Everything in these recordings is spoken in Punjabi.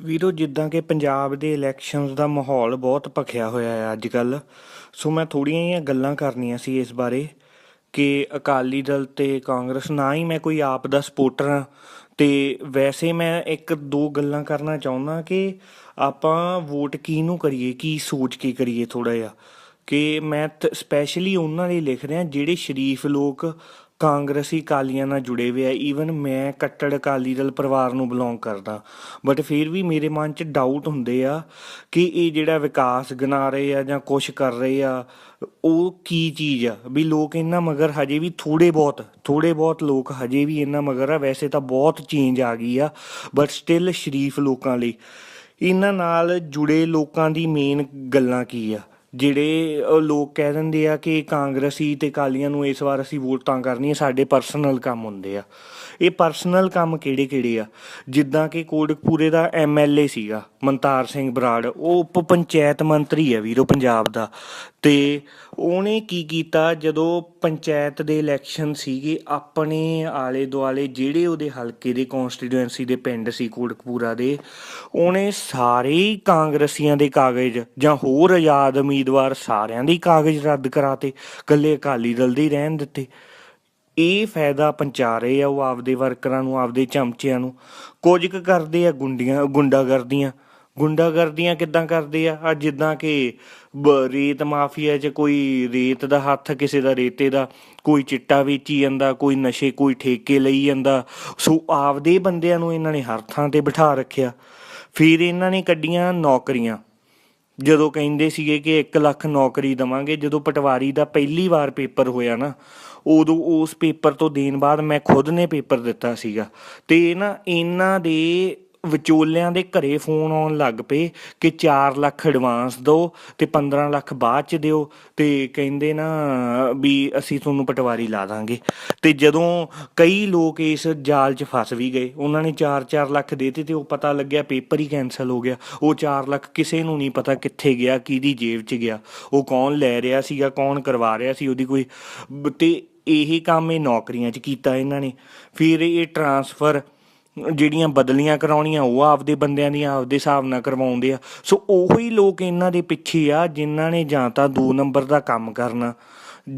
ਵੀਰੋ, ਜਿੱਦਾਂ ਕਿ ਪੰਜਾਬ ਦੇ ਇਲੈਕਸ਼ਨਸ ਦਾ ਮਾਹੌਲ ਬਹੁਤ ਭਖਿਆ ਹੋਇਆ ਹੈ ਅੱਜ ਕੱਲ ਸੋ ਮੈਂ ਥੋੜੀਆਂ ਜਿਹੀਆਂ ਗੱਲਾਂ ਕਰਨੀਆਂ ਸੀ ਇਸ ਬਾਰੇ ਕਿ ਅਕਾਲੀ ਦਲ ਤੇ ਕਾਂਗਰਸ, ਨਾ ਹੀ ਮੈਂ ਕੋਈ ਆਪ ਦਾ ਸਪੋਰਟਰ ਹਾਂ, ਤੇ ਵੈਸੇ ਮੈਂ ਇੱਕ ਦੋ ਗੱਲਾਂ ਕਰਨਾ ਚਾਹੁੰਦਾ ਕਿ ਆਪਾਂ ਵੋਟ ਕਿਹਨੂੰ ਕਰੀਏ, ਕੀ ਸੋਚ ਕੇ ਕਰੀਏ ਥੋੜਾ ਜਿਹਾ, ਕਿ ਮੈਂ ਸਪੈਸ਼ਲੀ ਉਹਨਾਂ ਲਈ ਲਿਖ ਰਿਹਾ ਜਿਹੜੇ ਸ਼ਰੀਫ ਲੋਕ ਕਾਂਗਰਸੀ ਕਾਲੀਆਂ ਨਾਲ ਜੁੜੇ ਹੋਏ ਆ। ਈਵਨ ਮੈਂ ਕੱਟੜ ਅਕਾਲੀ ਦਲ ਪਰਿਵਾਰ ਨੂੰ ਬਿਲੋਂਗ ਕਰਦਾ। ਬਟ ਫਿਰ ਵੀ ਮੇਰੇ ਮਨ 'ਚ ਡਾਊਟ ਹੁੰਦੇ ਆ ਕਿ ਇਹ ਜਿਹੜਾ ਵਿਕਾਸ ਗਨਾ ਰਹੇ ਆ ਜਾਂ ਕੁਝ ਕਰ ਰਹੇ ਆ, ਉਹ ਕੀ ਚੀਜ਼ ਆ? ਵੀ ਲੋਕ ਇਹਨਾਂ ਮਗਰ ਹਜੇ ਵੀ ਥੋੜੇ ਬਹੁਤ ਥੋੜੇ ਬਹੁਤ ਲੋਕ ਹਜੇ ਵੀ ਇਹਨਾਂ ਮਗਰ ਆ। ਵੈਸੇ ਤਾਂ ਬਹੁਤ ਚੇਂਜ ਆ ਗਈ ਆ ਬਟ ਸਟਿਲ ਸ਼ਰੀਫ ਲੋਕਾਂ ਲਈ। ਇਹਨਾਂ ਨਾਲ ਜੁੜੇ ਲੋਕਾਂ ਦੀ ਮੇਨ ਗੱਲਾਂ ਕੀ ਆ? ਜਿਹੜੇ ਲੋਕ ਕਹਿ ਦਿੰਦੇ ਆ ਕਿ ਕਾਂਗਰਸੀ ਤੇ ਕਾਲੀਆਂ ਨੂੰ ਇਸ ਵਾਰ ਅਸੀਂ ਵੋਟਾਂ ਕਰਨੀਆਂ ਸਾਡੇ ਪਰਸਨਲ ਕੰਮ ਹੁੰਦੇ ਆ। ਇਹ ਪਰਸਨਲ ਕੰਮ ਕਿਹੜੇ ਕਿਹੜੇ ਆ? ਜਿੱਦਾਂ ਕਿ ਕੋਟਕਪੂਰੇ ਦਾ ਐਮਐਲਏ ਸੀਗਾ ਮਨਤਾਰ ਸਿੰਘ ਬਰਾੜ, ਉਹ ਉਪ ਪੰਚਾਇਤ ਮੰਤਰੀ ਆ ਵੀਰੋ ਪੰਜਾਬ ਦਾ। ਤੇ ਉਹਨੇ ਕੀ ਕੀਤਾ ਜਦੋਂ ਪੰਚਾਇਤ ਦੇ ਇਲੈਕਸ਼ਨ ਸੀਗੇ, ਆਪਣੇ ਆਲੇ ਦੁਆਲੇ ਜਿਹੜੇ ਉਹਦੇ ਹਲਕੇ ਦੇ ਕਨਸਟੀਟੂਐਂਸੀ ਦੇ ਪਿੰਡ ਸੀ ਕੋਟਕਪੂਰਾ ਦੇ, ਉਹਨੇ ਸਾਰੇ ਕਾਂਗਰਸੀਆਂ ਦੇ ਕਾਗਜ਼ ਜਾਂ ਹੋਰ ਆਜ਼ਾਦ ਉਮੀਦਵਾਰ ਸਾਰਿਆਂ ਦੇ ਕਾਗਜ਼ ਰੱਦ ਕਰਾਤੇ, ਇਕੱਲੇ ਅਕਾਲੀ ਦਲ ਦੇ ਰਹਿਣ ਦਿੱਤੇ। ਇਹ ਫਾਇਦਾ ਪਹੁੰਚਾ ਰਹੇ ਆ ਉਹ ਆਪਦੇ ਵਰਕਰਾਂ ਨੂੰ, ਆਪਦੇ ਚਮਚਿਆਂ ਨੂੰ। ਕੁਝ ਕੁ ਕਰਦੇ ਆ ਗੁੰਡੀਆਂ, ਗੁੰਡਾਗਰਦੀਆਂ। ਗੁੰਡਾਗਰਦੀਆਂ ਕਿੱਦਾਂ ਕਰਦੇ ਆ? ਆ ਜਿੱਦਾਂ ਕਿ ਬ- ਰੇਤ ਮਾਫੀਆ 'ਚ ਕੋਈ ਰੇਤ ਦਾ ਹੱਥ ਕਿਸੇ ਦਾ ਰੇਤੇ ਦਾ, ਕੋਈ ਚਿੱਟਾ ਵੇਚੀ ਜਾਂਦਾ, ਕੋਈ ਨਸ਼ੇ, ਕੋਈ ਠੇਕੇ ਲਈ ਜਾਂਦਾ। ਸੋ ਆਪਦੇ ਬੰਦਿਆਂ ਨੂੰ ਇਹਨਾਂ ਨੇ ਹਰ ਥਾਂ ਤੇ ਬਿਠਾ ਰੱਖਿਆ। ਫਿਰ ਇਹਨਾਂ ਨੇ ਕੱਢੀਆਂ ਨੌਕਰੀਆਂ। ਜਦੋਂ ਕਹਿੰਦੇ ਸੀਗੇ ਕਿ 1 ਲੱਖ ਨੌਕਰੀ ਦਵਾਂਗੇ, ਜਦੋਂ ਪਟਵਾਰੀ ਦਾ ਪਹਿਲੀ ਵਾਰ ਪੇਪਰ ਹੋਇਆ ਨਾ, ਉਦੋਂ ਉਸ ਪੇਪਰ ਤੋਂ ਦੇਣ ਬਾਅਦ ਮੈਂ ਖੁਦ ਨੇ ਪੇਪਰ ਦਿੱਤਾ ਸੀਗਾ। ਤੇ ਨਾ ਇਹਨਾਂ ਦੇ ਵਿਚੋਲਿਆਂ ਦੇ ਘਰੇ ਫੋਨ ਆਉਣ ਲੱਗ ਪਏ ਕਿ 4 ਲੱਖ ਐਡਵਾਂਸ ਦਿਓ ਤੇ 15 ਲੱਖ ਬਾਅਦ ਚ ਦਿਓ ਤੇ ਕਹਿੰਦੇ ਨਾ ਵੀ ਅਸੀਂ ਤੁਹਾਨੂੰ ਪਟਵਾਰੀ ਲਾ ਦਾਂਗੇ। ਤੇ ਜਦੋਂ ਕਈ ਲੋਕ ਇਸ ਜਾਲ 'ਚ ਫਸ ਵੀ ਗਏ, ਉਹਨਾਂ ਨੇ 4-4 ਲੱਖ ਦੇਤੇ ਤੇ ਉਹ ਪਤਾ ਲੱਗਿਆ ਪੇਪਰ ਹੀ ਕੈਨਸਲ ਹੋ ਗਿਆ। ਉਹ 4 ਲੱਖ ਕਿਸੇ ਨੂੰ ਨਹੀਂ ਪਤਾ ਕਿੱਥੇ ਗਿਆ, ਕਿਹਦੀ ਜੇਬ 'ਚ ਗਿਆ। ਉਹ ਕੌਣ ਲੈ ਰਿਹਾ ਸੀਗਾ, ਕੌਣ ਕਰਵਾ ਰਿਹਾ ਸੀ ਉਹਦੀ ਕੋਈ ਬ- ਤੇ ਇਹੀ ਕੰਮ ਇਹ ਨੌਕਰੀਆਂ 'ਚ ਕੀਤਾ ਇਹਨਾਂ ਨੇ। ਫਿਰ ਇਹ ਟਰਾਂਸਫਰ ਜਿਹੜੀਆਂ ਬਦਲੀਆਂ ਕਰਾਉਣੀਆਂ, ਉਹ ਆਪਦੇ ਬੰਦਿਆਂ ਦੀਆਂ, ਆਪਦੇ ਹਿਸਾਬ ਨਾਲ ਕਰਵਾਉਂਦੇ ਆ। ਸੋ ਉਹੀ ਲੋਕ ਇਹਨਾਂ ਦੇ ਪਿੱਛੇ ਆ, ਜਿਨ੍ਹਾਂ ਨੇ ਜਾਂ ਤਾਂ ਦੋ ਨੰਬਰ ਦਾ ਕੰਮ ਕਰਨਾ,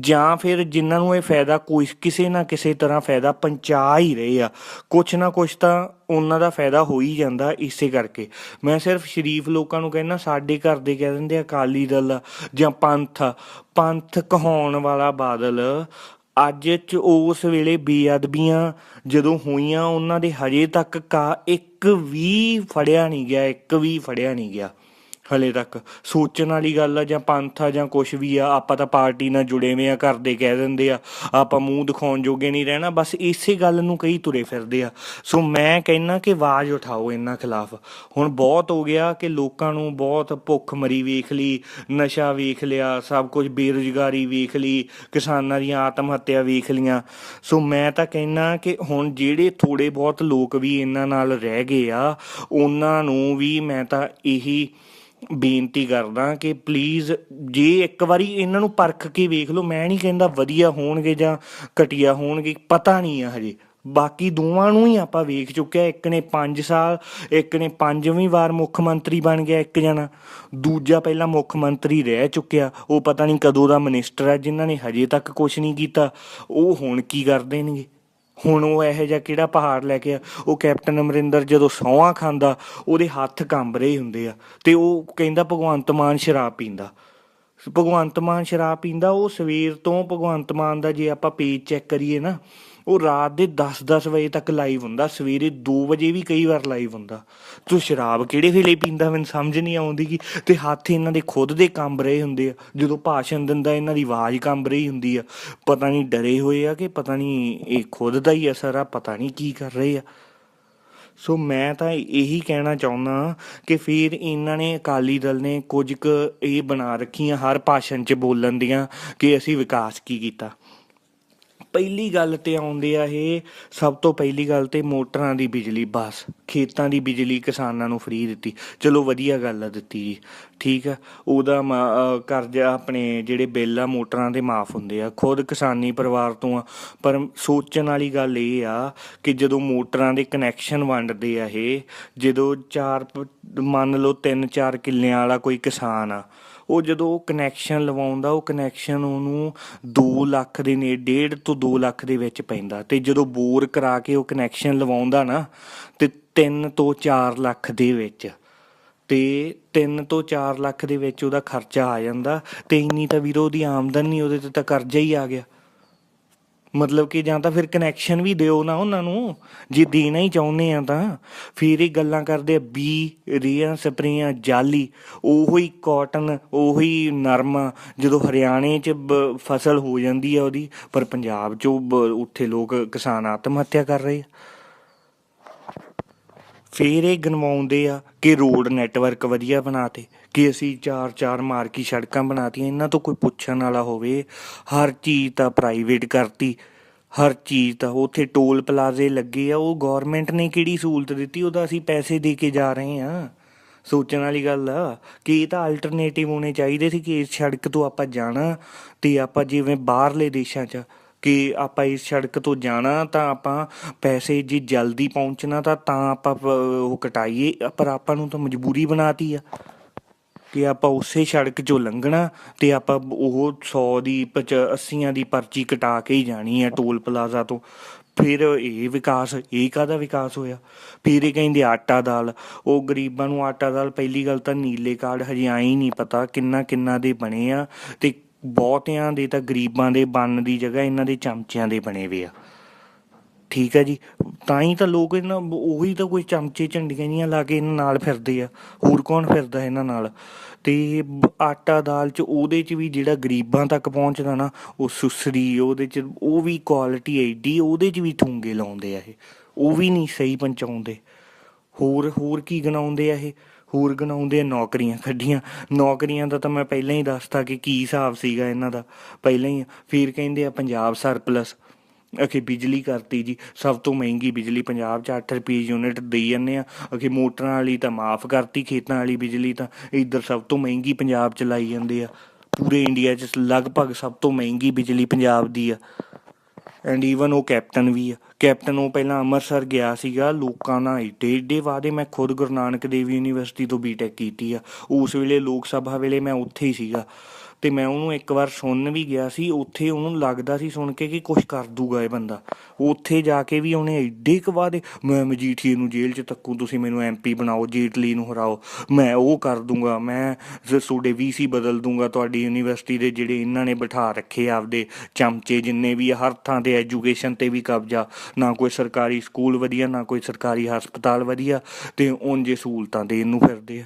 ਜਾਂ ਫਿਰ ਜਿਨ੍ਹਾਂ ਨੂੰ ਇਹ ਫਾਇਦਾ ਕੋਈ, ਕਿਸੇ ਨਾ ਕਿਸੇ ਤਰ੍ਹਾਂ ਫਾਇਦਾ ਪਹੁੰਚਾ ਹੀ ਰਹੇ ਆ। ਕੁਛ ਨਾ ਕੁਛ ਤਾਂ ਉਹਨਾਂ ਦਾ ਫਾਇਦਾ ਹੋ ਹੀ ਜਾਂਦਾ ਇਸੇ ਕਰਕੇ। ਮੈਂ ਸਿਰਫ ਸ਼ਰੀਫ ਲੋਕਾਂ ਨੂੰ ਕਹਿੰਦਾ, ਸਾਡੇ ਘਰ ਦੇ ਕਹਿ ਦਿੰਦੇ ਅਕਾਲੀ ਦਲ ਆ ਜਾਂ ਪੰਥ ਆ। ਪੰਥ ਕਹਾਉਣ ਵਾਲਾ ਬਾਦਲ ਅੱਜ ਚ ਉਸ ਵੇਲੇ ਬੇਅਦਬੀਆਂ ਜਦੋਂ ਹੋਈਆਂ, ਉਹਨਾਂ ਦੇ ਹਜੇ ਤੱਕ ਕਾ ਇੱਕ ਵੀ ਫੜਿਆ ਨਹੀਂ ਗਿਆ, ਇੱਕ ਵੀ ਫੜਿਆ ਨਹੀਂ ਗਿਆ। ਹਲੇ ਤੱਕ। ਸੋਚਣ ਵਾਲੀ ਗੱਲ ਆ ਜਾਂ ਪੰਥ ਆ ਜਾਂ ਕੁਛ ਵੀ ਆ, ਆਪਾਂ ਤਾਂ ਪਾਰਟੀ ਨਾਲ ਜੁੜੇ ਹੋਏ ਆ, ਘਰ ਦੇ ਕਹਿ ਦਿੰਦੇ ਆ, ਆਪਾਂ ਮੂੰਹ ਦਿਖਾਉਣ ਜੋਗੇ ਨਹੀਂ ਰਹਿਣਾ, ਬਸ ਇਸੇ ਗੱਲ ਨੂੰ ਕਈ ਤੁਰੇ ਫਿਰਦੇ ਆ। ਸੋ ਮੈਂ ਕਹਿੰਨਾ ਕਿ ਆਵਾਜ਼ ਉਠਾਓ ਇਹਨਾਂ ਖਿਲਾਫ। ਹੁਣ ਬਹੁਤ ਹੋ ਗਿਆ ਕਿ ਲੋਕਾਂ ਨੂੰ ਬਹੁਤ ਭੁੱਖ ਮਰੀ ਵੇਖ ਲਈ, ਨਸ਼ਾ ਵੇਖ ਲਿਆ, ਸਭ ਕੁਝ ਬੇਰੁਜ਼ਗਾਰੀ ਵੇਖ ਲਈ, ਕਿਸਾਨਾਂ ਦੀਆਂ ਆਤਮ ਹੱਤਿਆ ਵੇਖ ਲੀਆਂ ਸੋ ਮੈਂ ਤਾਂ ਕਹਿੰਨਾ ਕਿ ਹੁਣ ਜਿਹੜੇ ਥੋੜੇ ਬਹੁਤ ਲੋਕ ਵੀ ਇਹਨਾਂ ਨਾਲ ਰਹਿ ਗਏ ਆ, ਉਹਨਾਂ ਨੂੰ ਵੀ ਮੈਂ ਤਾਂ ਇਹੀ ਬੇਨਤੀ ਕਰਦਾ ਕਿ ਪਲੀਜ਼ ਜੇ ਇੱਕ ਵਾਰੀ ਇਹਨਾਂ ਨੂੰ ਪਰਖ ਕੇ ਵੇਖ ਲਓ, ਮੈਂ ਨਹੀਂ ਕਹਿੰਦਾ ਵਧੀਆ ਹੋਣਗੇ ਜਾਂ ਘਟੀਆ ਹੋਣਗੇ, ਪਤਾ ਨਹੀਂ ਆ ਹਜੇ। ਬਾਕੀ ਦੋਵਾਂ ਨੂੰ ਹੀ ਆਪਾਂ ਵੇਖ ਚੁੱਕਿਆ, ਇੱਕ ਨੇ 5 ਸਾਲ, ਇੱਕ ਨੇ ਪੰਜਵੀਂ ਵਾਰ ਮੁੱਖ ਮੰਤਰੀ ਬਣ ਗਿਆ ਇੱਕ ਜਣਾ। ਦੂਜਾ ਪਹਿਲਾਂ ਮੁੱਖ ਮੰਤਰੀ ਰਹਿ ਚੁੱਕਿਆ, ਉਹ ਪਤਾ ਨਹੀਂ ਕਦੋਂ ਦਾ ਮਿਨਿਸਟਰ ਹੈ, ਜਿਨ੍ਹਾਂ ਨੇ ਹਜੇ ਤੱਕ ਕੁਝ ਨਹੀਂ ਕੀਤਾ। ਉਹ ਹੁਣ ਕੀ ਕਰ ਦੇਣਗੇ? ਹੁਣ ਉਹ ਇਹੋ ਜਿਹਾ ਕਿਹੜਾ ਪਹਾੜ ਲੈ ਕੇ ਆ? ਉਹ ਕੈਪਟਨ ਅਮਰਿੰਦਰ ਜਦੋਂ ਸੌਂਹਾਂ ਖਾਂਦਾ, ਉਹਦੇ ਹੱਥ ਕੰਬ ਰਹੇ ਹੁੰਦੇ ਆ ਤੇ ਉਹ ਕਹਿੰਦਾ ਭਗਵੰਤ ਮਾਨ ਸ਼ਰਾਬ ਪੀਂਦਾ। ਭਗਵੰਤ ਮਾਨ ਸ਼ਰਾਬ ਪੀਂਦਾ, ਉਹ ਸਵੇਰ ਤੋਂ ਭਗਵੰਤ ਮਾਨ ਦਾ ਜੇ ਆਪਾਂ ਪੇਜ ਚੈੱਕ ਕਰੀਏ ਨਾ ਉਹ ਰਾਤ ਦੇ 10-10 ਵਜੇ ਤੱਕ ਲਾਈਵ ਹੁੰਦਾ, ਸਵੇਰੇ 2 ਵਜੇ ਵੀ ਕਈ ਵਾਰ ਲਾਈਵ ਹੁੰਦਾ। ਤੂੰ ਸ਼ਰਾਬ ਕਿਹੜੇ ਵੇਲੇ ਪੀਂਦਾ ਮੈਨੂੰ ਸਮਝ ਨਹੀਂ ਆਉਂਦੀ ਕਿ ਤੇ ਹੱਥ ਇਹਨਾਂ ਦੇ ਖੁਦ ਦੇ ਕੰਬ ਰਹੇ ਹੁੰਦੇ ਆ, ਜਦੋਂ ਭਾਸ਼ਣ ਦਿੰਦਾ ਇਹਨਾਂ ਦੀ ਆਵਾਜ਼ ਕੰਬ ਰਹੀ ਹੁੰਦੀ ਆ। ਪਤਾ ਨਹੀਂ ਡਰੇ ਹੋਏ ਆ ਕਿ ਪਤਾ ਨਹੀਂ ਇਹ ਖੁਦ ਦਾ ਹੀ ਅਸਰ ਆ, ਪਤਾ ਨਹੀਂ ਕੀ ਕਰ ਰਹੇ ਆ। ਸੋ ਮੈਂ ਤਾਂ ਇਹੀ ਕਹਿਣਾ ਚਾਹੁੰਦਾ ਕਿ ਫਿਰ ਇਹਨਾਂ ਨੇ, ਅਕਾਲੀ ਦਲ ਨੇ ਕੁਝ ਕੁ ਇਹ ਬਣਾ ਰੱਖੀਆਂ ਹਰ ਭਾਸ਼ਣ 'ਚ ਬੋਲਣ ਦੀਆਂ ਕਿ ਅਸੀਂ ਵਿਕਾਸ ਕੀ ਕੀਤਾ। ਪਹਿਲੀ ਗੱਲ ਤੇ ਆਉਂਦੇ ਆ ਇਹ, ਸਭ ਤੋਂ ਪਹਿਲੀ ਗੱਲ ਤੇ ਮੋਟਰਾਂ ਦੀ ਬਿਜਲੀ, ਬਸ। ਖੇਤਾਂ ਦੀ ਬਿਜਲੀ ਕਿਸਾਨਾਂ ਨੂੰ ਫ੍ਰੀ ਦਿੱਤੀ। ਚਲੋ ਵਧੀਆ ਗੱਲ ਆ ਦਿੱਤੀ ਜੀ। ਠੀਕ ਆ? ਉਹਦਾ ਮਾ- ਕਰਜ਼ਾ ਆਪਣੇ ਜਿਹੜੇ ਬਿੱਲ ਆ, ਮੋਟਰਾਂ ਦੇ ਮਾਫ ਹੁੰਦੇ ਆ। ਖੁਦ ਕਿਸਾਨੀ ਪਰਿਵਾਰ ਤੋਂ ਆ। ਪਰ ਸੋਚਣ ਵਾਲੀ ਗੱਲ ਇਹ ਆ ਕਿ ਜਦੋਂ ਮੋਟਰਾਂ ਦੇ ਕਨੈਕਸ਼ਨ ਵੰਡਦੇ ਆ ਇਹ, ਜਦੋਂ ਚਾਰ ਪ- ਮੰਨ ਲਓ ਤਿੰਨ ਚਾਰ ਕਿੱਲਿਆਂ ਵਾਲਾ ਕੋਈ ਕਿਸਾਨ ਆ ਉਹ ਜਦੋਂ ਉਹ ਕਨੈਕਸ਼ਨ ਲਵਾਉਂਦਾ, ਉਹ ਕਨੈਕਸ਼ਨ ਉਹਨੂੰ 2 ਲੱਖ ਦੇ ਨੇ 1.5 ਤੋਂ 2 ਲੱਖ ਦੇ ਵਿੱਚ ਪੈਂਦਾ। ਤੇ ਜਦੋਂ ਬੋਰ ਕਰਾ ਕੇ ਉਹ ਕਨੈਕਸ਼ਨ ਲਵਾਉਂਦਾ ਨਾ, ਤੇ 3 ਤੋਂ 4 ਲੱਖ ਦੇ ਵਿੱਚ। ਤੇ 3 ਤੋਂ 4 ਲੱਖ ਦੇ ਵਿੱਚ ਉਹਦਾ ਖਰਚਾ ਆ ਜਾਂਦਾ। ਤੇ ਇੰਨੀ ਤਾਂ ਵੀਰੋ ਉਹਦੀ ਆਮਦਨ ਨਹੀਂ ਉਹਦੇ ਤੇ ਤਾਂ ਕਰਜ਼ਾ ਹੀ ਆ ਗਿਆ। ਮਤਲਬ ਕਿ ਜਾਂ ਤਾਂ ਫਿਰ ਕਨੈਕਸ਼ਨ ਵੀ ਦਿਓ ਨਾ ਉਹਨਾਂ ਨੂੰ। ਜੇ ਦੇਣਾ ਹੀ ਚਾਹੁੰਦੇ ਆ ਤਾਂ। ਫਿਰ ਇਹ ਗੱਲਾਂ ਕਰਦੇ ਆ ਬੀ ਰੀਆਂ ਸਪਰੇਆਂ, ਜਾਲੀ। ਉਹੋ ਹੀ ਕਾਟਨ ਉਹੋ ਹੀ ਨਰਮਾ। ਜਦੋਂ ਹਰਿਆਣੇ 'ਚ ਬ- ਫਸਲ ਹੋ ਜਾਂਦੀ ਆ ਉਹਦੀ, ਪਰ ਪੰਜਾਬ 'ਚ ਬ- ਉੱਥੇ ਲੋਕ ਕਿਸਾਨ ਆਤਮ ਹੱਤਿਆ ਕਰ ਰਹੇ ਆ। ਫਿਰ ਇਹ ਗਨਵਾਉਂਦੇ ਆ ਕਿ ਰੋਡ ਨੈਟਵਰਕ ਵਧੀਆ ਬਣਾਤੇ, ਕਿ ਅਸੀਂ ਚਾਰ ਚਾਰ ਮਾਰਕੀ ਸੜਕਾਂ ਬਣਾਤੀਆਂ, ਇਹਨਾਂ ਤੋਂ ਕੋਈ ਪੁੱਛਣ ਵਾਲਾ ਹੋਵੇ, ਹਰ ਚੀਜ਼ ਤਾਂ ਪ੍ਰਾਈਵੇਟ ਕਰਤੀ, ਹਰ ਚੀਜ਼ ਤਾਂ ਉੱਥੇ ਟੋਲ ਪਲਾਜ਼ੇ ਲੱਗੇ ਆ, ਉਹ ਗਵਰਨਮੈਂਟ ਨੇ ਕਿਹੜੀ ਸਹੂਲਤ ਦਿੱਤੀ, ਉਹਦਾ ਅਸੀਂ ਪੈਸੇ ਦੇ ਕੇ ਜਾ ਰਹੇ ਆ। ਸੋਚਣ ਵਾਲੀ ਗੱਲ ਆ, ਕਿ ਇਹ ਤਾਂ ਅਲਟਰਨੇਟਿਵ ਹੋਣੇ ਚਾਹੀਦੇ ਸੀ ਕਿ ਇਸ ਸੜਕ ਤੋਂ ਆਪਾਂ ਜਾਣਾ, ਤੇ ਆਪਾਂ ਜਿਵੇਂ ਬਾਹਰਲੇ ਦੇਸ਼ਾਂ 'ਚ ਕਿ ਆਪਾਂ ਇਸ ਸੜਕ ਤੋਂ ਜਾਣਾ ਤਾਂ ਆਪਾਂ ਪੈਸੇ ਜੇ ਜਲਦੀ ਪਹੁੰਚਣਾ ਤਾਂ ਤਾਂ ਆਪਾਂ ਪ- ਉਹ ਕਟਾਈਏ। ਪਰ ਆਪਾਂ ਨੂੰ ਤਾਂ ਮਜਬੂਰੀ ਬਣਾਤੀ ਆ ਕਿ ਆਪਾਂ ਉਸੇ ਸੜਕ 'ਚੋਂ ਲੰਘਣਾ ਤੇ ਆਪਾਂ ਉਹ 100 ਦੀ 80 ਦੀ ਪਰਚੀ ਕਟਾ ਕੇ ਹੀ ਜਾਣੀ ਆ ਟੋਲ ਪਲਾਜ਼ਾ ਤੋਂ। ਫਿਰ ਇਹ ਵਿਕਾਸ, ਇਹ ਕਾਹਦਾ ਵਿਕਾਸ ਹੋਇਆ? ਫਿਰ ਇਹ ਕਹਿੰਦੇ ਆਟਾ ਦਾਲ। ਉਹ ਗਰੀਬਾਂ ਨੂੰ ਆਟਾ ਦਾਲ ਪਹਿਲੀ ਗੱਲ ਤਾਂ ਨੀਲੇ ਕਾਰਡ ਹਜੇ ਆਈ ਨਹੀਂ ਪਤਾ ਕਿੰਨਾ ਕਿੰਨਾ ਦੇ ਬਣੇ ਆ ਤੇ ਬਹੁਤਿਆਂ ਦੇ ਤਾਂ ਗਰੀਬਾਂ ਦੇ ਬਣਨ ਦੀ ਜਗ੍ਹਾ ਇਹਨਾਂ ਦੇ ਚਮਚਿਆਂ ਦੇ ਬਣੇ ਵੇ ਆ। ਠੀਕ ਹੈ ਜੀ? ਤਾਂ ਹੀ ਤਾਂ ਲੋਕ ਇਹਨਾਂ ਉਹੀ ਤਾਂ ਕੋਈ ਚਮਚੇ ਝੰਡੀਆਂ ਜੀਆਂ ਲਾ ਕੇ ਇਹਨਾਂ ਨਾਲ ਫਿਰਦੇ ਆ। ਹੋਰ ਕੌਣ ਫਿਰਦਾ ਇਹਨਾਂ ਨਾਲ? ਤੇ ਆਟਾ ਦਾਲ ਚ ਉਹਦੇ ਚ ਵੀ ਜਿਹੜਾ ਗਰੀਬਾਂ ਤੱਕ ਪਹੁੰਚਦਾ ਨਾ, ਉਹ ਸੁਸਰੀ, ਉਹਦੇ ਚ ਉਹ ਵੀ ਕੁਆਲਿਟੀ ਐਡੀ, ਉਹਦੇ ਚ ਵੀ ਠੂੰਗੇ ਲਾਉਂਦੇ ਆ ਇਹ। ਉਹ ਵੀ ਨਹੀਂ ਸਹੀ ਪਹੁੰਚਾਉਂਦੇ। ਹੋਰ ਹੋਰ ਕੀ ਗਣਾਉਂਦੇ ਆ ਇਹ? ਹੋਰ ਗਣਾਉਂਦੇ ਆ ਨੌਕਰੀਆਂ ਕੱਢੀਆਂ ਨੌਕਰੀਆਂ ਦਾ ਤਾਂ ਮੈਂ ਪਹਿਲਾਂ ਹੀ ਦੱਸਤਾ ਕਿ ਕੀ ਹਿਸਾਬ ਸੀਗਾ ਇਹਨਾਂ ਦਾ। ਪਹਿਲਾਂ ਹੀ ਫਿਰ ਕਹਿੰਦੇ ਆ ਪੰਜਾਬ ਸਰਪਲਸ। ਅਖੇ ਬਿਜਲੀ ਕਰਤੀ ਜੀ, ਸਭ ਤੋਂ ਮਹਿੰਗੀ ਬਿਜਲੀ ਪੰਜਾਬ 'ਚ 8 ਰੁਪਏ ਯੂਨਿਟ ਦੇਈ ਜਾਂਦੇ ਆ। ਅਖੇ ਮੋਟਰਾਂ ਵਾਲੀ ਤਾਂ ਮਾਫ ਕਰਤੀ, ਖੇਤਾਂ ਵਾਲੀ ਬਿਜਲੀ ਤਾਂ ਇੱਧਰ ਸਭ ਤੋਂ ਮਹਿੰਗੀ ਪੰਜਾਬ 'ਚ ਲਾਈ ਜਾਂਦੇ ਆ। ਪੂਰੇ ਇੰਡੀਆ 'ਚ ਲਗਭਗ ਸਭ ਤੋਂ ਮਹਿੰਗੀ ਬਿਜਲੀ ਪੰਜਾਬ ਦੀ ਆ। ਐਂਡ ਈਵਨ ਉਹ ਕੈਪਟਨ ਵੀ ਆ। ਕੈਪਟਨ ਉਹ ਪਹਿਲਾਂ ਅੰਮ੍ਰਿਤਸਰ ਗਿਆ ਸੀਗਾ, ਲੋਕਾਂ ਨਾਲ ਏਡੇ ਏਡੇ ਵਾਅਦੇ, ਮੈਂ ਖੁਦ ਗੁਰੂ ਨਾਨਕ ਦੇਵ ਯੂਨੀਵਰਸਿਟੀ ਤੋਂ ਬੀਟੈਕ ਕੀਤੀ ਆ। ਉਸ ਵੇਲੇ ਲੋਕ ਸਭਾ ਵੇਲੇ ਮੈਂ ਉੱਥੇ ਹੀ ਸੀਗਾ। ਤੇ ਮੈਂ ਉਹਨੂੰ ਇੱਕ ਵਾਰ ਸੁਣਨ ਵੀ ਗਿਆ ਸੀ ਉੱਥੇ ਉਹਨੂੰ ਲੱਗਦਾ ਸੀ ਸੁਣ ਕੇ ਕਿ ਕੁਝ ਕਰ ਦੂਗਾ ਇਹ ਬੰਦਾ। ਉੱਥੇ ਜਾ ਕੇ ਵੀ ਉਹਨੇ ਐਡੇ ਕੁ ਵਾਅਦੇ ਮੈਂ ਮਜੀਠੀਏ ਨੂੰ ਜੇਲ੍ਹ 'ਚ ਤੱਕੂ ਤੁਸੀਂ ਮੈਨੂੰ ਐਮਪੀ ਬਣਾਓ ਜੇਟਲੀ ਨੂੰ ਹਰਾਓ ਮੈਂ ਉਹ ਕਰ ਦੂੰਗਾ ਮੈਂ ਜ- ਤੁਹਾਡੇ ਵੀਸੀ ਬਦਲ ਦੂੰਗਾ ਤੁਹਾਡੀ ਯੂਨੀਵਰਸਿਟੀ ਦੇ ਜਿਹੜੇ ਇਹਨਾਂ ਨੇ ਬਿਠਾ ਰੱਖੇ ਆਪਦੇ ਚਮਚੇ ਜਿੰਨੇ ਵੀ ਆ, ਹਰ ਥਾਂ ਤੇ ਐਜੂਕੇਸ਼ਨ ਤੇ ਵੀ ਕਬਜ਼ਾ ਨਾ ਕੋਈ ਸਰਕਾਰੀ ਸਕੂਲ ਵਧੀਆ ਨਾ ਕੋਈ ਸਰਕਾਰੀ ਹਸਪਤਾਲ ਵਧੀਆ ਤੇ ਉਂਝ ਸਹੂਲਤਾਂ ਦੇਣ ਨੂੰ ਫਿਰਦੇ ਆ।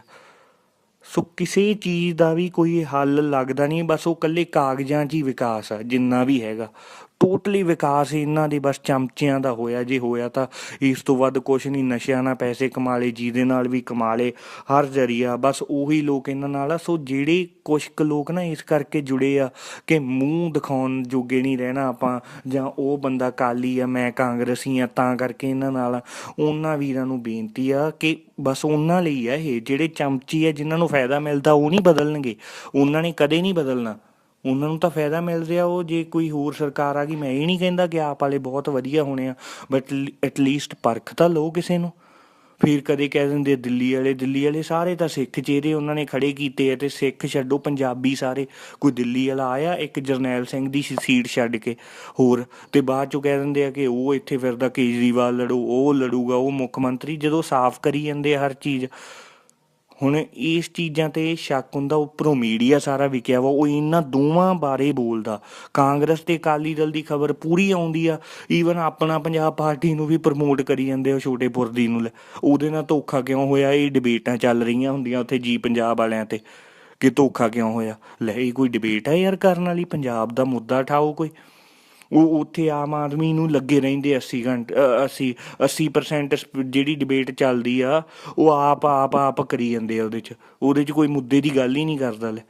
ਸੋ ਕਿਸੇ ਚੀਜ਼ ਦਾ ਵੀ ਕੋਈ ਹੱਲ ਲੱਗਦਾ ਨਹੀਂ, ਬਸ ਉਹ ਇਕੱਲੇ ਕਾਗਜ਼ਾਂ 'ਚ ਹੀ ਵਿਕਾਸ ਆ, ਜਿੰਨਾ ਵੀ ਹੈਗਾ। ਟੋਟਲੀ ਵਿਕਾਸ ਇਹਨਾਂ ਦੀ, ਬਸ ਚਮਚਿਆਂ ਦਾ ਹੋਇਆ, ਜੇ ਹੋਇਆ ਤਾਂ ਇਸ ਤੋਂ ਵੱਧ ਕੁਝ ਨਹੀਂ, ਨਸ਼ਿਆਂ ਨਾਲ ਪੈਸੇ ਕਮਾ ਲਏ, ਜਿਹਦੇ ਨਾਲ ਵੀ ਕਮਾ ਲਏ, ਹਰ ਜਰੀਆ, ਬਸ ਉਹੀ ਲੋਕ ਇਹਨਾਂ ਨਾਲ ਆ। ਸੋ ਜਿਹੜੇ ਕੁਛ ਕੁ ਲੋਕ ਨਾ ਇਸ ਕਰਕੇ ਜੁੜੇ ਆ ਕਿ ਮੂੰਹ ਦਿਖਾਉਣ ਜੋਗੇ ਨਹੀਂ ਰਹਿਣਾ ਆਪਾਂ, ਜਾਂ ਉਹ ਬੰਦਾ ਕਾਲੀ ਆ, ਮੈਂ ਕਾਂਗਰਸੀ ਆ, ਤਾਂ ਕਰਕੇ ਇਹਨਾਂ ਨਾਲ ਉਹਨਾਂ ਵੀਰਾਂ ਨੂੰ ਬੇਨਤੀ ਆ ਕਿ ਬਸ ਉਹਨਾਂ ਲਈ ਆ ਇਹ, ਜਿਹੜੇ ਚਮਚੀ ਆ, ਜਿਨ੍ਹਾਂ ਨੂੰ ਫਾਇਦਾ ਮਿਲਦਾ ਉਹ ਨਹੀਂ ਬਦਲਣਗੇ, ਉਹਨਾਂ ਨੇ ਕਦੇ ਨਹੀਂ ਬਦਲਣਾ। ਉਹਨਾਂ ਨੂੰ ਤਾਂ ਫਾਇਦਾ ਮਿਲ ਰਿਹਾ, ਉਹ ਜੇ ਕੋਈ ਹੋਰ ਸਰਕਾਰ ਆ ਗਈ, ਮੈਂ ਇਹ ਨਹੀਂ ਕਹਿੰਦਾ ਕਿ ਆਪ ਵਾਲੇ ਬਹੁਤ ਵਧੀਆ ਹੋਣੇ ਆ ਬਟ ਐਟਲੀਸਟ ਪਰਖ ਤਾਂ ਲਓ ਕਿਸੇ ਨੂੰ। ਫਿਰ ਕਦੇ ਕਹਿ ਦਿੰਦੇ ਦਿੱਲੀ ਵਾਲੇ ਦਿੱਲੀ ਵਾਲੇ ਸਾਰੇ ਤਾਂ ਸਿੱਖ ਚਿਹਰੇ ਉਹਨਾਂ ਨੇ ਖੜੇ ਕੀਤੇ ਆ ਤੇ ਸਿੱਖ ਛੱਡੋ ਪੰਜਾਬੀ ਸਾਰੇ। ਕੋਈ ਦਿੱਲੀ ਵਾਲਾ ਆਇਆ, ਇੱਕ ਜਰਨੈਲ ਸਿੰਘ ਦੀ ਸੀ- ਸੀਟ ਛੱਡ ਕੇ, ਹੋਰ, ਤੇ ਬਾਅਦ ਚੋਂ ਕਹਿ ਦਿੰਦੇ ਆ ਕਿ ਉਹ ਇੱਥੇ ਫਿਰਦਾ, ਕੇਜਰੀਵਾਲ ਲੜੂ, ਉਹ ਲੜੂਗਾ, ਉਹ ਮੁੱਖ ਮੰਤਰੀ, ਜਦੋਂ ਸਾਫ਼ ਕਰੀ ਜਾਂਦੇ ਆ ਹਰ ਚੀਜ਼। ਹੁਣ ਇਸ ਚੀਜ਼ਾਂ ਤੇ ਸ਼ੱਕ ਹੁੰਦਾ ਉੱਪਰੋਂ ਮੀਡੀਆ ਸਾਰਾ ਵਿਕਿਆ ਵਾ, ਉਹ ਇਹਨਾਂ ਦੋਵਾਂ ਬਾਰੇ ਬੋਲਦਾ। ਕਾਂਗਰਸ ਤੇ ਅਕਾਲੀ ਦਲ ਦੀ ਖਬਰ ਪੂਰੀ ਆਉਂਦੀ ਆ ਈਵਨ ਆਪਣਾ ਪੰਜਾਬ ਪਾਰਟੀ ਨੂੰ ਵੀ ਪ੍ਰਮੋਟ ਕਰੀ ਜਾਂਦੇ ਆ ਛੋਟੇ ਪੁਰਦੀ ਨੂੰ ਲੈ। ਉਹਦੇ ਨਾਲ ਧੋਖਾ ਕਿਉਂ ਹੋਇਆ? ਇਹ ਡਿਬੇਟਾਂ ਚੱਲ ਰਹੀਆਂ ਹੁੰਦੀਆਂ ਉੱਥੇ ਜੀ ਪੰਜਾਬ ਵਾਲਿਆਂ ਤੇ। ਕਿ ਧੋਖਾ ਕਿਉਂ ਹੋਇਆ? ਲੈ, ਇਹ ਕੋਈ ਡਿਬੇਟ ਆ ਯਾਰ ਕਰਨ ਵਾਲੀ? ਪੰਜਾਬ ਦਾ ਮੁੱਦਾ ਉਠਾਓ ਕੋਈ। ਉਹ ਉੱਥੇ ਆਮ ਆਦਮੀ ਨੂੰ ਲੱਗੇ ਰਹਿੰਦੇ 80 ਘੰਟੇ ਅ, 80 80% ਸਪ- ਜਿਹੜੀ ਡਿਬੇਟ ਚੱਲਦੀ ਆ ਉਹ ਆਪ ਆਪ ਆਪ ਕਰੀ ਜਾਂਦੇ ਆ ਉਹਦੇ ਚ। ਉਹਦੇ ਚ ਕੋਈ ਮੁੱਦੇ ਦੀ ਗੱਲ ਹੀ ਨਹੀਂ ਕਰਦਾ ਲੈ।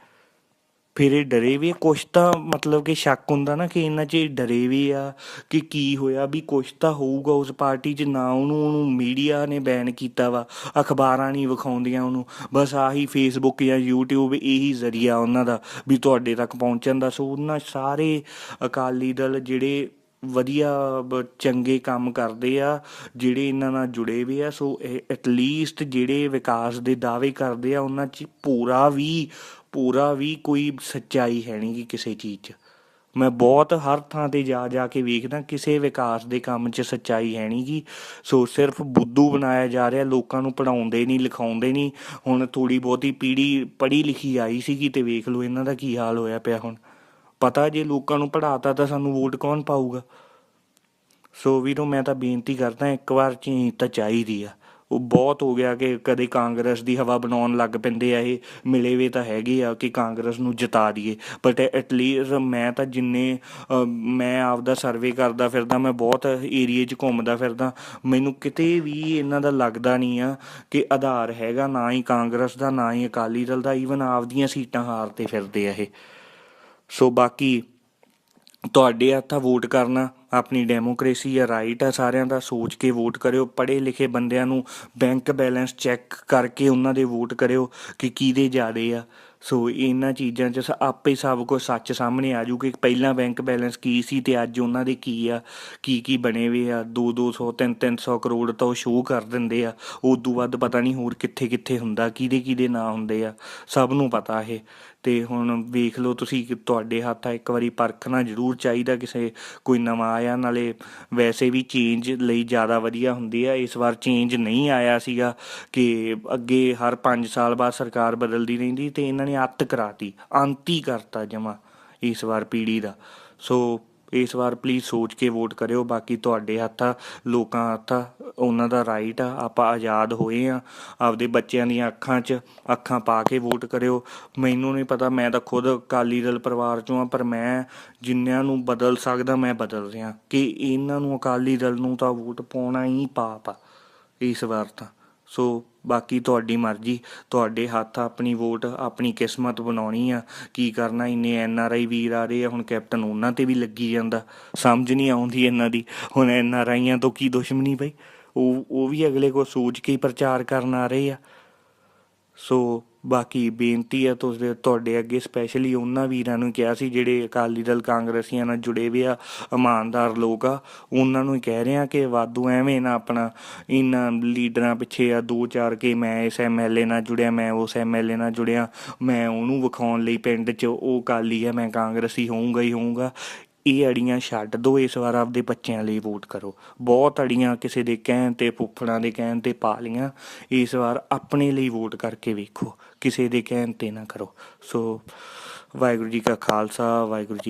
ਫਿਰ ਇਹ ਡਰੇ ਵੀ ਕੁਛ ਤਾਂ ਮਤਲਬ ਕਿ ਸ਼ੱਕ ਹੁੰਦਾ ਨਾ ਕਿ ਇਹਨਾਂ 'ਚ ਇਹ ਡਰੇ ਵੀ ਆ ਕਿ ਕੀ ਹੋਇਆ? ਵੀ ਕੁਛ ਤਾਂ ਹੋਊਗਾ ਉਸ ਪਾਰਟੀ 'ਚ, ਨਾ ਉਹਨੂੰ ਉਹਨੂੰ ਮੀਡੀਆ ਨੇ ਬੈਨ ਕੀਤਾ ਵਾ, ਅਖਬਾਰਾਂ ਨਹੀਂ ਵਿਖਾਉਂਦੀਆਂ ਉਹਨੂੰ। ਬਸ ਆਹੀ ਫੇਸਬੁੱਕ ਜਾਂ YouTube ਇਹੀ ਜ਼ਰੀਆ ਉਹਨਾਂ ਦਾ ਵੀ ਤੁਹਾਡੇ ਤੱਕ ਪਹੁੰਚਣ ਦਾ। ਸੋ ਉਹਨਾਂ ਸਾਰੇ ਅਕਾਲੀ ਦਲ ਜਿਹੜੇ ਵਧੀਆ, ਬ- ਚੰਗੇ ਕੰਮ ਕਰਦੇ ਆ, ਜਿਹੜੇ ਇਹਨਾਂ ਨਾਲ ਜੁੜੇ ਵੀ ਆ, ਸੋ ਐਟਲੀਸਟ ਜਿਹੜੇ ਵਿਕਾਸ ਦੇ ਦਾਅਵੇ ਕਰਦੇ ਆ, ਉਹਨਾਂ 'ਚ ਪੂਰਾ ਵੀ ਪੂਰਾ ਵੀ ਕੋਈ ਸੱਚਾਈ ਹੈ ਨਹੀਂ ਕਿਸੇ ਚੀਜ਼ 'ਚ। ਮੈਂ ਬਹੁਤ ਹਰ ਥਾਂ ਤੇ ਜਾ ਜਾ ਕੇ ਵੇਖਦਾ, ਕਿਸੇ ਵਿਕਾਸ ਦੇ ਕੰਮ 'ਚ ਸੱਚਾਈ ਹੈ ਨਹੀਂ ਗੀ। ਸੋ ਸਿਰਫ ਬੁੱਧੂ ਬਣਾਇਆ ਜਾ ਰਿਹਾ, ਲੋਕਾਂ ਨੂੰ ਪੜਾਉਂਦੇ ਨਹੀਂ, ਲਿਖਾਉਂਦੇ ਨਹੀਂ। ਹੁਣ ਥੋੜੀ ਬਹੁਤੀ ਪੀੜ੍ਹੀ ਪੜ੍ਹੀ ਲਿਖੀ ਆਈ ਸੀਗੀ ਤੇ ਵੇਖ ਲਓ ਇਹਨਾਂ ਦਾ ਕੀ ਹਾਲ ਹੋਇਆ ਪਿਆ ਹੁਣ। ਪਤਾ ਜੇ ਲੋਕਾਂ ਨੂੰ ਪੜਾਤਾ ਤਾਂ ਸਾਨੂੰ ਵੋਟ ਕੌਣ ਪਾਊਗਾ? ਸੋ ਵੀਰੋ, ਮੈਂ ਤਾਂ ਬੇਨਤੀ ਕਰਦਾ, ਇੱਕ ਵਾਰ ਚੇਂਜ ਤਾਂ ਚਾਹੀਦੀ ਆ। ਉਹ ਬਹੁਤ ਹੋ ਗਿਆ ਕਿ ਕਦੇ ਕਾਂਗਰਸ ਦੀ ਹਵਾ ਬਣਾਉਣ ਲੱਗ ਪੈਂਦੇ ਆ ਇਹ, ਮਿਲੇ ਵੇ ਤਾਂ ਹੈਗੇ ਆ ਕਿ ਕਾਂਗਰਸ ਨੂੰ ਜਿਤਾ ਦਈਏ। ਬਟ ਐਟਲੀਸਟ ਮੈਂ ਤਾਂ ਜਿੰਨੇ ਮੈਂ ਆਪਦਾ ਸਰਵੇ ਕਰਦਾ ਫਿਰਦਾ, ਮੈਂ ਬਹੁਤ ਏਰੀਏ 'ਚ ਘੁੰਮਦਾ ਫਿਰਦਾ, ਮੈਨੂੰ ਕਿਤੇ ਵੀ ਇਹਨਾਂ ਦਾ ਲੱਗਦਾ ਨਹੀਂ ਆ ਕਿ ਆਧਾਰ ਹੈਗਾ, ਨਾ ਹੀ ਕਾਂਗਰਸ ਦਾ, ਨਾ ਹੀ ਅਕਾਲੀ ਦਲ ਦਾ ਈਵਨ ਆਪਦੀਆਂ ਸੀਟਾਂ ਹਾਰਤੇ ਫਿਰਦੇ ਆ ਇਹ। ਸੋ ਬਾਕੀ ਤੁਹਾਡੇ ਹੱਥ ਆ ਵੋਟ ਕਰਨਾ, ਆਪਣੀ ਡੈਮੋਕ੍ਰੇਸੀ ਆ ਰਾਈਟ ਆ ਸਾਰਿਆਂ ਦਾ, ਸੋਚ ਕੇ ਵੋਟ ਕਰਿਓ, ਪੜ੍ਹੇ ਲਿਖੇ ਬੰਦਿਆਂ ਨੂੰ ਬੈਂਕ ਬੈਲੈਂਸ ਚੈੱਕ ਕਰਕੇ ਉਹਨਾਂ ਦੇ ਵੋਟ ਕਰਿਓ ਕਿ ਕਿਹਦੇ ਜ਼ਿਆਦੇ ਆ। ਸੋ ਇਹਨਾਂ ਚੀਜ਼ਾਂ 'ਚ ਸ- ਆਪੇ ਸਭ ਕੁਝ ਸੱਚ ਸਾਹਮਣੇ ਆ ਜੂ ਕਿ ਪਹਿਲਾਂ ਬੈਂਕ ਬੈਲੈਂਸ ਕੀ ਸੀ ਤੇ ਅੱਜ ਉਹਨਾਂ ਦੇ ਕੀ ਆ, ਕੀ ਕੀ ਬਣੇ ਵੇ ਆ। 2 200 3 300 ਕਰੋੜ ਤਾਂ ਉਹ ਸ਼ੋਅ ਕਰ ਦਿੰਦੇ ਆ। ਉਦੋਂ ਵੱਧ ਪਤਾ ਨਹੀਂ ਹੋਰ ਕਿੱਥੇ ਕਿੱਥੇ ਹੁੰਦਾ ਕਿਹਦੇ ਕਿਹਦੇ ਨਾਂ ਹੁੰਦੇ ਆ। ਸਭ ਨੂੰ ਪਤਾ ਇਹ। ਤੇ ਹੁਣ ਵੇਖ ਲਓ ਤੁਸੀਂ ਕਿ ਤੁਹਾਡੇ ਹੱਥ ਆ ਇੱਕ ਵਾਰੀ ਪਰਖਣਾ ਜ਼ਰੂਰ ਚਾਹੀਦਾ, ਕਿਸੇ ਕੋਈ ਨਵਾਂ ਆਇਆ, ਨਾਲੇ ਵੈਸੇ ਵੀ ਚੇਂਜ ਲਈ ਜ਼ਿਆਦਾ ਵਧੀਆ ਹੁੰਦੀ ਆ। ਇਸ ਵਾਰ ਚੇਂਜ ਨਹੀਂ ਆਇਆ ਸੀਗਾ ਕਿ ਅੱਗੇ ਹਰ 5 ਸਾਲ ਬਾਅਦ ਸਰਕਾਰ ਬਦਲਦੀ ਰਹਿੰਦੀ ਤੇ ਇਹਨਾਂ ਨੇ ਅੱਤ ਕਰਾਤੀ, ਅੰਤੀ ਕਰਤਾ ਜਮਾ ਇਸ ਵਾਰ ਪੀੜੀ ਦਾ। ਸੋ ਇਸ ਵਾਰ ਪਲੀਜ਼ ਸੋਚ ਕੇ ਵੋਟ ਕਰਿਓ। ਬਾਕੀ ਤੁਹਾਡੇ ਹੱਥ ਆ ਲੋਕਾਂ ਹੱਥ ਆ ਉਹਨਾਂ ਦਾ ਰਾਈਟ ਆ। ਆਪਾਂ ਆਜ਼ਾਦ ਹੋਏ ਆ। ਆਪਦੇ ਬੱਚਿਆਂ ਦੀਆਂ ਅੱਖਾਂ 'ਚ ਅੱਖਾਂ ਪਾ ਕੇ ਵੋਟ ਕਰਿਓ। ਮੈਨੂੰ ਨਹੀਂ ਪਤਾ, ਮੈਂ ਤਾਂ ਖੁਦ ਅਕਾਲੀ ਦਲ ਪਰਿਵਾਰ 'ਚੋਂ ਆ, ਪਰ ਮੈਂ ਜਿੰਨਿਆਂ ਨੂੰ ਬਦਲ ਸਕਦਾ, ਮੈਂ ਬਦਲ ਰਿਹਾ। ਕਿ ਇਹਨਾਂ ਨੂੰ ਅਕਾਲੀ ਦਲ ਨੂੰ ਤਾਂ ਵੋਟ ਪਾਉਣਾ ਹੀ ਪਾਪ ਆ, ਇਸ ਵਾਰ ਤਾਂ। ਸੋ ਬਾਕੀ ਤੁਹਾਡੀ ਮਰਜ਼ੀ, ਤੁਹਾਡੇ ਹੱਥ ਆਪਣੀ ਵੋਟ, ਆਪਣੀ ਕਿਸਮਤ ਬਣਾਉਣੀ ਆ। ਕੀ ਕਰਨਾ, ਇੰਨੇ ਐਨ ਆਰ ਆਈ ਵੀਰ ਆ ਰਹੇ ਆ, ਹੁਣ ਕੈਪਟਨ ਉਹਨਾਂ ਤੇ ਵੀ ਲੱਗੀ ਜਾਂਦਾ। ਸਮਝ ਨਹੀਂ ਆਉਂਦੀ ਇਹਨਾਂ ਦੀ। ਹੁਣ ਐਨ ਆਰ ਆਈਆਂ ਤੋਂ ਕੀ ਦੁਸ਼ਮਣੀ ਬਈ? ਉਹ ਉਹ ਵੀ ਅਗਲੇ ਕੋ ਸੋਚ ਕੇ ਹੀ ਪ੍ਰਚਾਰ ਕਰਨ ਆ ਰਹੇ ਆ। ਸੋ ਬਾਕੀ ਬੇਨਤੀ ਆ ਤੁਸੀਂ ਤੁਹਾਡੇ ਅੱਗੇ ਸਪੈਸ਼ਲੀ ਉਹਨਾਂ ਵੀਰਾਂ ਨੂੰ ਕਿਹਾ ਸੀ, ਜਿਹੜੇ ਅਕਾਲੀ ਦਲ ਕਾਂਗਰਸੀਆਂ ਨਾਲ ਜੁੜੇ ਹੋਏ ਆ, ਇਮਾਨਦਾਰ ਲੋਕ ਆ, ਉਹਨਾਂ ਨੂੰ ਹੀ ਕਹਿ ਰਿਹਾ ਕਿ ਵਾਧੂ ਐਵੇਂ ਨਾ ਆਪਣਾ ਇਹਨਾਂ ਲੀਡਰਾਂ ਪਿੱਛੇ ਆ, ਦੋ ਚਾਰ ਕੇ ਮੈਂ ਇਸ ਐਮਐਲਏ ਨਾਲ ਜੁੜਿਆ, ਮੈਂ ਉਸ ਐਮਐਲਏ ਨਾਲ ਜੁੜਿਆ, ਮੈਂ ਉਹਨੂੰ ਵਿਖਾਉਣ ਲਈ ਪਿੰਡ 'ਚ ਉਹ ਅਕਾਲੀ ਆ ਮੈਂ ਕਾਂਗਰਸੀ ਹੋਊਂਗਾ ਹੀ ਹੋਊਂਗਾ। ਇਹ ਅੜੀਆਂ ਛੱਡ ਦਿਓ ਇਸ ਵਾਰ ਆਪਦੇ ਬੱਚਿਆਂ ਲਈ ਵੋਟ ਕਰੋ। ਬਹੁਤ ਅੜੀਆਂ ਕਿਸੇ ਦੇ ਕਹਿਣ ਤੇ, ਫੁੱਫੜਾਂ ਦੇ ਕਹਿਣ ਤੇ ਪਾ ਲੀਆਂ ਇਸ ਵਾਰ ਆਪਣੇ ਲਈ ਵੋਟ ਕਰਕੇ ਵੇਖੋ। ਕਿਸੇ ਦੇ ਕਹਿਣ ਤੇ ਨਾ ਕਰੋ। ਸੋ ਵਾਹਿਗੁਰੂ ਜੀ ਕਾ ਖਾਲਸਾ, ਵਾਹਿਗੁਰੂ ਜੀ